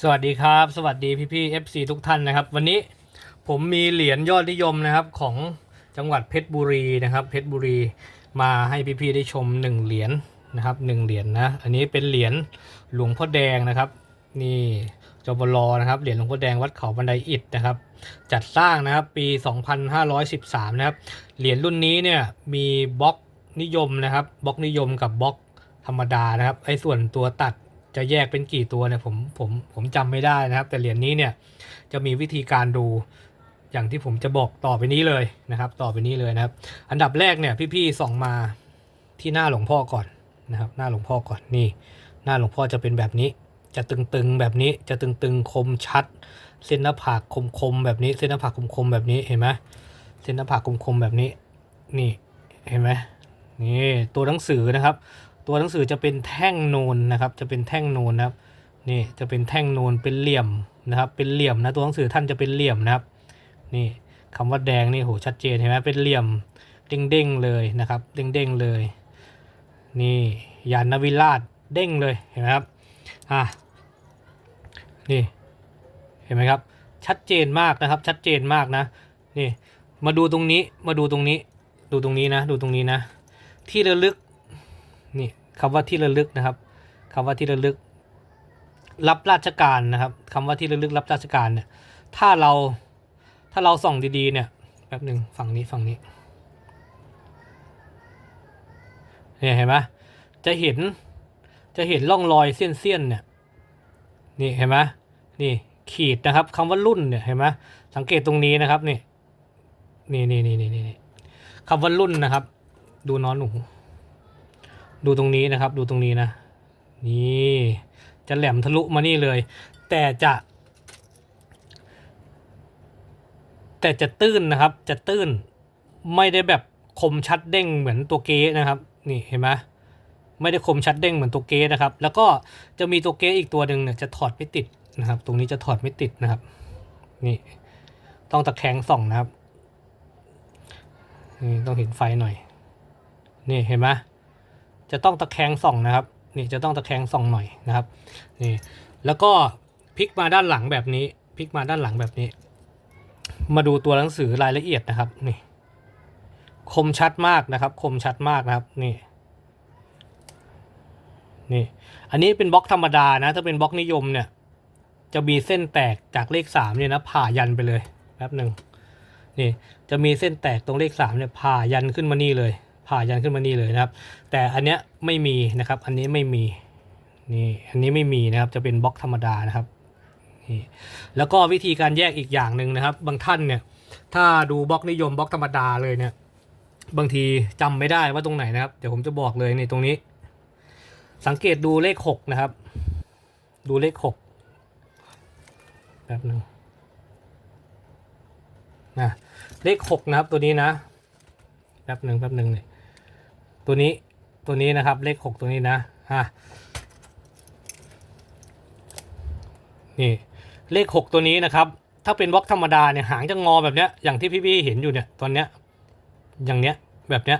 สวัสดีครับ สวัสดีพี่พี่ๆ FC ทุกท่านนะครับ วันนี้ผมมีเหรียญยอดนิยมนะครับของจังหวัดเพชรบุรีนะครับเพชรบุรีมาให้พี่พี่ได้ชมหนึ่งเหรียญนะครับหนึ่งเหรียญนะอันนี้เป็นเหรียญหลวงพ่อแดงนะครับ นี่จบลนะครับเหรียญหลวงพ่อแดงวัดเขาบันไดอิฐนะครับ จัดสร้างนะครับปี 2513 นะครับเหรียญรุ่นนี้เนี่ยมีบล็อกนิยมนะครับบล็อกนิยมกับบล็อกธรรมดานะครับไอ้ส่วนตัวตัด จะแยกเป็นกี่ตัวเนี่ยผมผมผมจำไม่ได้นะครับ แต่เหรียญนี้เนี่ยจะมีวิธีการดูอย่างที่ผมจะบอกต่อไปนี้เลยนะครับ ต่อไปนี้เลยนะครับ อันดับแรกเนี่ยพี่ๆส่องมาที่หน้าหลวงพ่อก่อนนะครับ หน้าหลวงพ่อก่อนนี่ หน้าหลวงพ่อจะเป็นแบบนี้ จะตึงๆแบบนี้จะตึงๆคมชัด เส้นหน้าผากคมๆแบบนี้ เส้นหน้าผากคมๆแบบนี้เห็นไหมเส้นหน้าผากคมๆแบบนี้ นี่เห็นไหมนี่ตัวหนังสือนะครับ ตัวหนังสือจะเป็นแท่งนูนนะครับ จะเป็นแท่งนูนนะครับนี่จะเป็นแท่งนูนเป็นเหลี่ยมนะครับ เป็นเหลี่ยมนะตัวหนังสือท่านจะเป็นเหลี่ยมนะครับ นี่คำว่าแดงนี่โหชัดเจนเห็นไหมเป็นเหลี่ยมเด้งๆเลยนะครับ เด้งๆเลย นี่ยานนวิราชเด้งเลยเห็นไหมครับอะนี่เห็นไหมครับ ชัดเจนมากนะครับ ชัดเจนมากนะนี่มาดูตรงนี้มาดูตรงนี้ ดูตรงนี้นะ ดูตรงนี้นะ ที่ระลึก นี่คำว่าที่ระลึกนะครับคำว่าที่ระลึก รับราชการนะครับคำว่าที่ระลึกรับราชการเนี่ยถ้าเราถ้าเราส่องดีๆเนี่ยแป๊บหนึ่งฝั่งนี้ฝั่งนี้เนี่ยเห็นไหมจะเห็นจะเห็นร่องรอยเสี้ยนๆเนี่ยนี่เห็นไหมนี่ขีดนะครับคำว่ารุ่นเนี่ยเห็นไหมสังเกตตรงนี้นะครับนี่นี่นี่นี่นี่นี่คำว่ารุ่นนะครับ ดูน้อนหนู ดูตรงนี้นะครับ ดูตรงนี้นะ นี่จะแหลมทะลุมานี่เลย แต่จะ แต่จะตื้นนะครับ จะตื้น ไม่ได้แบบคมชัดเด้งเหมือนตัวเก๊นะครับ นี่เห็นไหมไม่ได้คมชัดเด้งเหมือนตัวเก๊นะครับ แล้วก็จะมีตัวเก๊อีกตัวหนึ่งเนี่ยจะถอดไม่ติดนะครับ ตรงนี้จะถอดไม่ติดนะครับ นี่ ต้องตะแคงส่องนะครับ นี่ต้องเห็นไฟหน่อย นี่เห็นไหม จะต้องตะแคงส่องนะครับนี่จะต้องตะแคงส่องหน่อยนะครับนี่แล้วก็พลิกมาด้านหลังแบบนี้พลิกมาด้านหลังแบบนี้ มาดูตัวหนังสือรายละเอียดนะครับนี่คมชัดมากนะครับ คมชัดมากนะครับนี่นี่อันนี้เป็นบล็อกธรรมดานะถ้าเป็นบล็อกนิยมเนี่ยจะมีเส้นแตกจากเลขสามเนี่ยนะผ่ายันไปเลยแป๊บหนึ่งนี่จะมีเส้นแตกตรงเลขสามเนี่ยผ่ายันขึ้นมานี่เลย ผ่ายันขึ้นมานี่เลยนะครับ แต่อันเนี้ยไม่มีนะครับ อันนี้ไม่มีนี่อันนี้ไม่มีนะครับจะเป็นบล็อกธรรมดานะครับนี่แล้วก็วิธีการแยกอีกอย่างหนึ่งนะครับ บางท่านเนี่ยถ้าดูบล็อกนิยมบล็อกธรรมดาเลยเนี่ยบางทีจำไม่ได้ว่าตรงไหนนะครับ เดี๋ยวผมจะบอกเลยนี่ตรงนี้ สังเกตดูเลขหกนะครับ ดูเลขหกแป๊บหนึ่งนะเลขหกนะครับตัวนี้นะแป๊บหนึ่งแป๊บหนึ่งเนี่ย ตัวนี้ตัวนี้นะครับเลขหกตัวนี้นะอะนี่เลขหกตัวนี้นะครับ ถ้าเป็นบล็อกธรรมดาเนี่ยหางจะงอแบบเนี้ยอย่างที่พี่ๆเห็นอยู่เนี่ยตอนเนี้ยอย่างเนี้ยแบบเนี้ย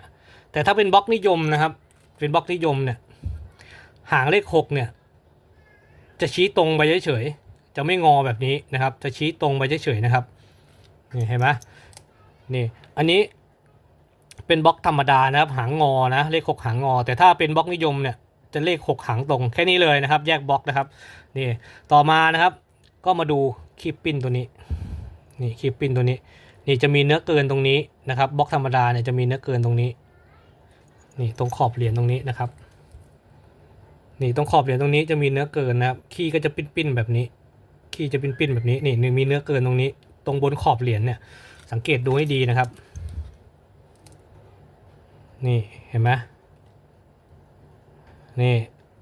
แต่ถ้าเป็นบล็อกนิยมนะครับ เป็นบล็อกนิยมเนี่ยหางเลขหกเนี่ยจะชี้ตรงไปเฉยๆจะไม่งอแบบนี้นะครับ จะชี้ตรงไปเฉยๆนะครับนี่เห็นไหมนี่อันนี้ เป็นบล็อกธรรมดานะครับหางงอนะเลขหกหางงอ แต่ถ้าเป็นบล็อกนิยมเนี่ยจะเลขหกหางตรงแค่นี้เลยนะครับ แยกบล็อกนะครับนี่ต่อมานะครับ ก็มาดูคีบปิ้นตัวนี้นี่คีบปิ้นตัวนี้ นี่จะมีเนื้อเกินตรงนี้นะครับบล็อกธรรมดาเนี่ยจะมีเนื้อเกินตรงนี้ นี่ตรงขอบเหรียญตรงนี้นะครับ นี่ตรงขอบเหรียญตรงนี้จะมีเนื้อเกินนะครับขี้ก็จะปิ้นๆแบบนี้ขี้จะปิ้นๆแบบนี้นี่นี่มีเนื้อเกินตรงนี้ ตรงบนขอบเหรียญเนี่ยสังเกตดูให้ดีนะครับ นี่เห็นไหมนี่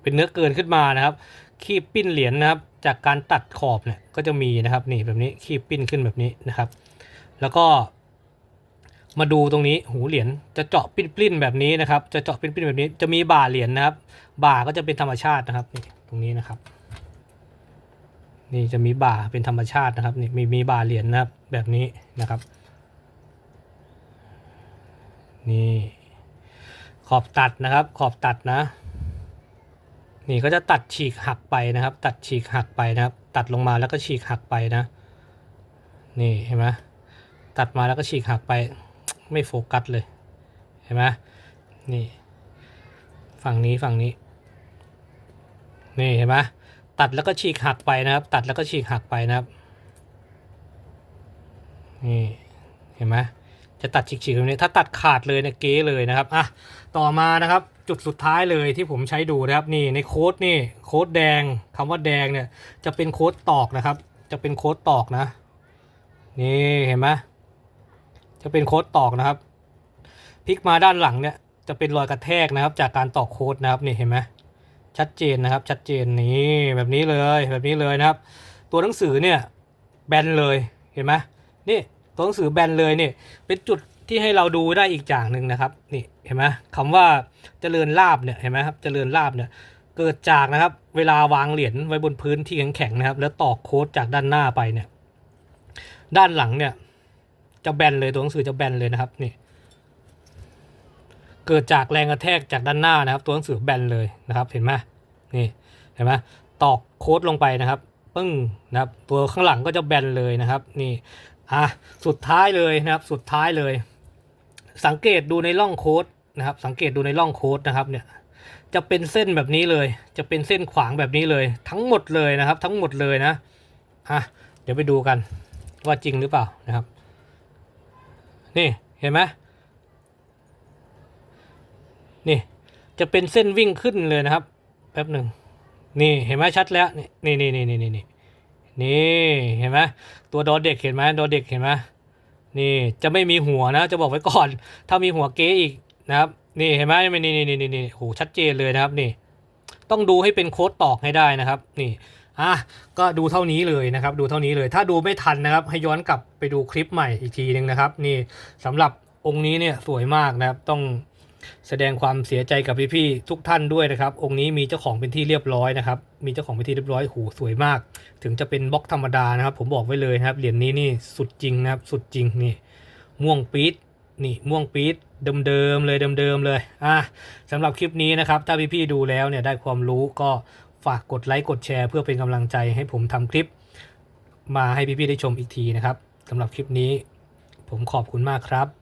เป็นเนื้อเกินขึ้นมานะครับขี้ปิ้นเหรียญนะครับ จากการตัดขอบเนี่ยก็จะมีนะครับนี่แบบนี้ขี้ปิ้นขึ้นแบบนี้นะครับ แล้วก็มาดูตรงนี้หูเหรียญจะเจาะปิ้นปิ้นๆแบบนี้นะครับ จะเจาะปิ้นปิ้นๆแบบนี้ จะมีบ่าเหรียญนะครับ บ่าก็จะเป็นธรรมชาตินะครับนี่ตรงนี้นะครับ นี่จะมีบ่าเป็นธรรมชาตินะครับนี่มีมีบ่าเหรียญนะครับแบบนี้นะครับ นี่ อบตัดนะครับ ขอบตัดนะ นี่ก็จะตัดฉีกหักไปนะครับ ตัดฉีกหักไปนะครับ ตัดลงมาแล้วก็ฉีกหักไปนะ นี่เห็นไหมตัดมาแล้วก็ฉีกหักไปไม่โฟกัสเลยเห็นไหมนี่ ฝั่งนี้ฝั่งนี้ นี่เห็นไหมตัดแล้วก็ฉีกหักไปนะครับ ตัดแล้วก็ฉีกหักไปนะครับ นี่เห็นไหม จะตัดฉีกๆตรงนี้ถ้าตัดขาดเลยเนี่ยเก๊เลยนะครับอะต่อมานะครับจุดสุดท้ายเลยที่ผมใช้ดูนะครับนี่ในโค้ดนี่โค้ดแดงคำว่าแดงเนี่ยจะเป็นโค้ดตอกนะครับ จะเป็นโค้ดตอกนะนี่เห็นไหมจะเป็นโค้ดตอกนะครับพลิกมาด้านหลังเนี่ยจะเป็นรอยกระแทกนะครับ จากการตอกโค้ดนะครับนี่เห็นไหมชัดเจนนะครับ ชัดเจนนี่แบบนี้เลยแบบนี้เลยนะครับ ตัวหนังสือเนี่ยแบนเลยเห็นไหมนี่ ตัวหนังสือแบนเลยเนี่ยเป็นจุดที่ให้เราดูได้อีกอย่างหนึ่งนะครับนี่เห็นไหมคำว่าเจริญลาบเนี่ยเห็นไหมครับเจริญลาบเนี่ยเกิดจากนะครับเวลาวางเหรียญไว้บนพื้นที่แข็งๆนะครับ แล้วตอกโค้ดจากด้านหน้าไปเนี่ยด้านหลังเนี่ยจะแบนเลยตัวหนังสือจะแบนเลยนะครับนี่เกิดจากแรงกระแทกจากด้านหน้านะครับ ตัวหนังสือแบนเลยนะครับ เห็นไหมนี่เห็นไหมตอกโค้ดลงไปนะครับปึ้งนะครับตัวข้างหลังก็จะแบนเลยนะครับ นี่ อะสุดท้ายเลยนะครับสุดท้ายเลย สังเกตดูในร่องโค้ดนะครับ สังเกตดูในร่องโค้ดนะครับเนี่ยจะเป็นเส้นแบบนี้เลย จะเป็นเส้นขวางแบบนี้เลย ทั้งหมดเลยนะครับ ทั้งหมดเลยนะอะเดี๋ยวไปดูกันว่าจริงหรือเปล่านะครับ นี่เห็นไหมนี่จะเป็นเส้นวิ่งขึ้นเลยนะครับ แป๊บหนึ่งนี่เห็นไหมชัดแล้วนี่นี่นี่นี่นี่นี่ นี่เห็นไหมตัวดอเด็กเห็นไหมดอเด็กเห็นไหมนี่จะไม่มีหัวนะ จะบอกไว้ก่อน ถ้ามีหัวเก๊อีกนะครับ นี่เห็นไหมนี่นี่นี่นี่นี่โหชัดเจนเลยนะครับนี่ ต้องดูให้เป็นโค้ดตอกให้ได้นะครับ นี่อะก็ดูเท่านี้เลยนะครับ ดูเท่านี้เลย ถ้าดูไม่ทันนะครับ ให้ย้อนกลับไปดูคลิปใหม่อีกทีหนึ่งนะครับ นี่สำหรับองค์นี้เนี่ยสวยมากนะครับต้อง แสดงความเสียใจกับพี่ๆทุกท่านด้วยนะครับ องค์นี้มีเจ้าของเป็นที่เรียบร้อยนะครับ มีเจ้าของเป็นที่เรียบร้อยหูสวยมาก ถึงจะเป็นบล็อกธรรมดานะครับ ผมบอกไว้เลยนะครับ เหรียญนี้นี่สุดจริงนะครับ สุดจริงนี่ม่วงปี๊ดนี่ม่วงปี๊ดเดิมๆเลยเดิมๆเลยอะสำหรับคลิปนี้นะครับ ถ้าพี่ๆดูแล้วเนี่ยได้ความรู้ก็ฝากกดไลค์กดแชร์ เพื่อเป็นกำลังใจให้ผมทำคลิป มาให้พี่ๆได้ชมอีกทีนะครับสำหรับคลิปนี้ ผมขอบคุณมากครับ